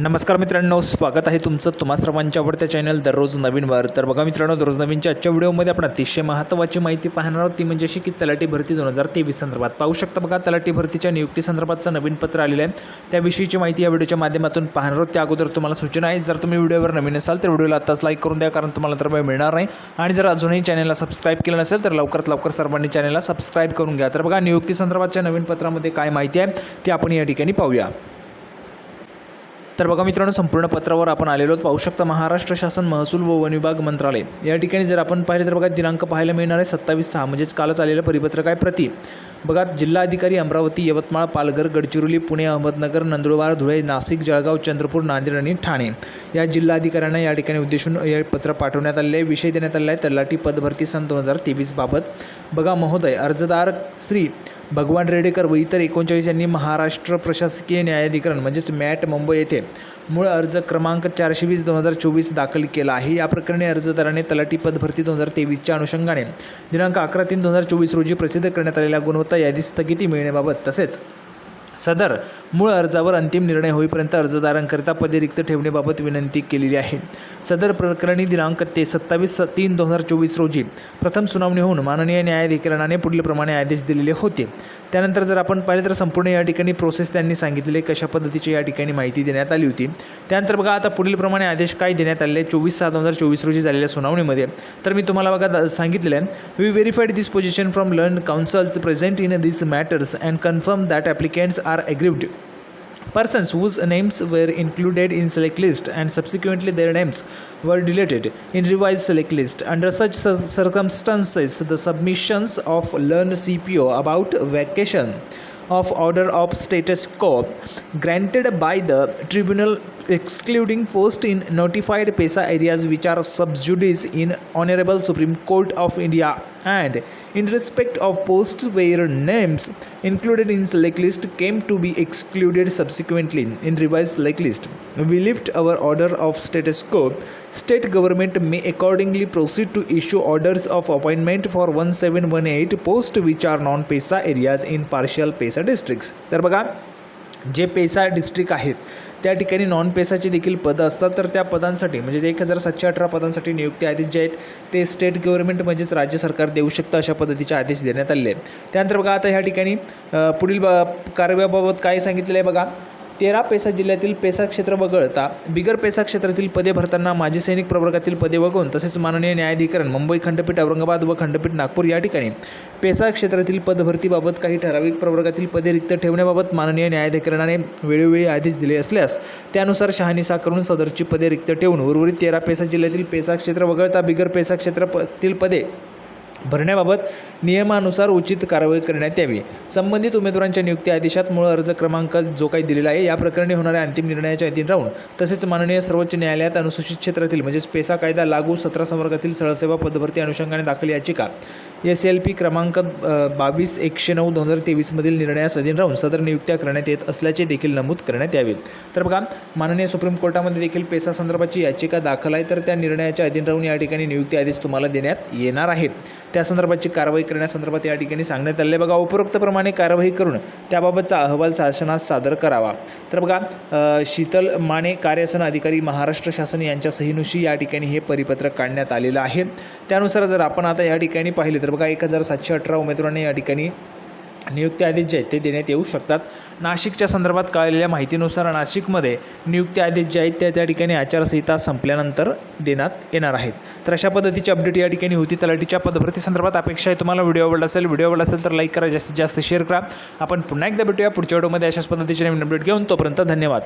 नमस्कार मित्रांनो स्वागत आहे तुमचं तुम्हा सर्वांच्या आवडत्या चॅनल दररोज नवीनवर तर बघा मित्रांनो दररोज नवीनच्या आजच्या व्हिडिओमध्ये आपण अतिशय महत्त्वाची माहिती पाहणार आहोत. ती म्हणजे अशी की तलाठी भरती दोन हजार तेवीस संदर्भात. पाहू शकता बघा तलाठी भरतीच्या नियुक्ती संदर्भातचं नवीन पत्र आलेलं आहे. त्याविषयीची माहिती या व्हिडिओच्या माध्यमातून पाहणार आहोत. त्या अगोदर तुम्हाला सूचना आहे जर तुम्ही व्हिडिओवर नवीन असाल तर व्हिडिओला आताच लाईक करून द्या कारण तुम्हाला तर वेळ मिळणार नाही. आणि जर अजूनही चॅनलला सबस्क्राईब केलं नसेल तर लवकरात लवकर सर्वांनी चॅनलला सबस्क्राईब करून घ्या. तर बघा नियुक्ती संदर्भातच्या नवीन पत्रामध्ये काय माहिती आहे ती आपण या ठिकाणी पाहूया. तर बघा मित्रांनो संपूर्ण पत्रावर आपण आलेलो पाहू शकता महाराष्ट्र शासन महसूल व वन विभाग मंत्रालय. या ठिकाणी जर आपण पाहिले तर बघा दिनांक पाहायला मिळणार आहे सत्तावीस सहा म्हणजेच कालच आलेलं परिपत्रक आहे प्रति. बघा जिल्हाधिकारी अमरावती यवतमाळ पालघर गडचिरोली पुणे अहमदनगर नंदुरबार धुळे नाशिक जळगाव चंद्रपूर नांदेड आणि ठाणे या जिल्हाधिकाऱ्यांना या ठिकाणी उद्देशून हे पत्र पाठवण्यात आले आहे. विषय देण्यात आलेला आहे. तलाठी पदभरती सन दोन हजार तेवीस बाबत. बघा महोदय अर्जदार श्री भगवान रेडेकर व इतर एकोणचाळीस यांनी महाराष्ट्र प्रशासकीय न्यायाधिकरण म्हणजेच मॅट मुंबई येथे मूळ अर्ज क्रमांक चारशे वीस दोन हजार चोवीस दाखल केला आहे. या प्रकरणी अर्जदाराने तलाठी पदभरती दोन हजार तेवीसच्या अनुषंगाने दिनांक अकरा तीन दोन हजार चोवीस रोजी प्रसिद्ध करण्यात आलेल्या गुणवत्ता यादी स्थगिती मिळण्याबाबत तसेच सदर मूळ अर्जावर अंतिम निर्णय होईपर्यंत अर्जदारांकरिता पदे रिक्त ठेवण्याबाबत विनंती केलेली आहे. सदर प्रकरणी दिनांक ते सत्तावीस तीन दोन हजार चोवीस रोजी प्रथम सुनावणी होऊन माननीय न्यायाधिकरणाने पुढीलप्रमाणे आदेश दिलेले होते. त्यानंतर जर आपण पाहिलं तर संपूर्ण या ठिकाणी प्रोसेस त्यांनी सांगितलेले कशा पद्धतीची या ठिकाणी माहिती देण्यात आली होती. त्यानंतर बघा आता पुढीलप्रमाणे आदेश काय देण्यात आलेले चोवीस सहा दोन हजार चोवीस रोजी झालेल्या सुनावणीमध्ये. तर मी तुम्हाला बघा दा- सांगितलेलं आहे. We verified this position from learn counsels present in this matters and confirm that applicants are aggrieved. Persons whose names were included in select list and subsequently their names were deleted in revised select list. Under such circumstances the submissions of learned cpo about vacation of order of status quo granted by the tribunal excluding post in notified pesa areas which are sub judice in honorable supreme court of india and in respect of posts where names included in select list came to be excluded subsequently in revised select list we lift our order of status quo state government may accordingly proceed to issue orders of appointment for 1718 posts which are non pesa areas in partial pesa districts तर बघा जे PESA district आहेत त्या ठिकाणी non पेसाचे देखील पदं असतात. तर त्या पदांसाठी म्हणजे एक हजार सातशे अठरा पदांसाठी नियुक्ती आदेश जे आहेत ते स्टेट गव्हर्नमेंट म्हणजेच राज्य सरकार देऊ शकतं अशा पद्धतीचे आदेश देण्यात आलेले आहेत. त्यानंतर बघा आता ह्या ठिकाणी पुढील ब कारव्याबाबत काय सांगितलेलं आहे बघा. तेरा पेसा जिल्ह्यातील पेसा क्षेत्र वगळता बिगर पेसा क्षेत्रातील पदे भरताना माजी सैनिक प्रवर्गातील पदे वगळून तसेच माननीय न्यायाधिकरण मुंबई खंडपीठ औरंगाबाद व खंडपीठ नागपूर या ठिकाणी. पेसा क्षेत्रातील पदभरतीबाबत काही ठराविक प्रवर्गातील पदे रिक्त ठेवण्याबाबत माननीय न्यायाधिकरणाने वेळोवेळी आदेश दिले असल्यास त्यानुसार शहानिशा करून सदरची पदे रिक्त ठेवून उर्वरित तेरा पेसा जिल्ह्यातील पेसा क्षेत्र वगळता बिगर पेसा क्षेत्रातील पदे भरण्याबाबत नियमानुसार उचित कारवाई करण्यात यावी. संबंधित उमेदवारांच्या नियुक्ती आदेशात मूळ अर्ज क्रमांक जो काही दिलेला आहे या प्रकरणी होणाऱ्या अंतिम निर्णयाच्या अधीन राहून तसेच माननीय सर्वोच्च न्यायालयात अनुसूचित क्षेत्रातील म्हणजेच पेसा कायदा लागू सतरा संवर्गातील सरळसेवा पदभरती अनुषंगाने दाखल याचिका एस एल पी क्रमांक बावीस एकशे नऊ दोन हजार तेवीसमधील निर्णयास अधीन राहून सदर नियुक्त्या करण्यात येत असल्याचे देखील नमूद करण्यात यावे. तर बघा माननीय सुप्रीम कोर्टामध्ये देखील पेसा संदर्भाची याचिका दाखल आहे तर त्या निर्णयाच्या अधीन राहून या ठिकाणी नियुक्ती आदेश तुम्हाला देण्यात येणार आहे त्या संदर्भाची कारवाई करण्यासंदर्भात या ठिकाणी सांगण्यात आले बघा उपरोक्तप्रमाणे कारवाई करून त्याबाबतचा अहवाल शासनास सादर करावा. तर बघा शीतल माने कार्यसन अधिकारी महाराष्ट्र शासन यांच्या सहीनुशी या ठिकाणी हे परिपत्रक काढण्यात आलेलं आहे. त्यानुसार जर आपण आता या ठिकाणी पाहिले तर बघा एक हजार सातशे अठरा उमेदवारांनी या ठिकाणी नियुक्ती आदेश जे आहेत ते देण्यात येऊ शकतात. नाशिकच्या संदर्भात कळलेल्या माहितीनुसार नाशिकमध्ये नियुक्ती आदेश जे आहेत त्या त्या ठिकाणी आचारसंहिता संपल्यानंतर देण्यात येणार आहेत. तर अशा पद्धतीची अपडेट या ठिकाणी होती. तलाठीच्या पदभरती संदर्भात अपेक्षा आहे. तुम्हाला व्हिडिओ आवडला असेल व्हिडिओ आवडला असेल तर लाईक करा जास्तीत जास्त शेअर करा. आपण पुन्हा एकदा भेटूया पुढच्या व्हिडिओमध्ये. अशाच पद्धतीचे नवीन अपडेट घेऊन तोपर्यंत धन्यवाद.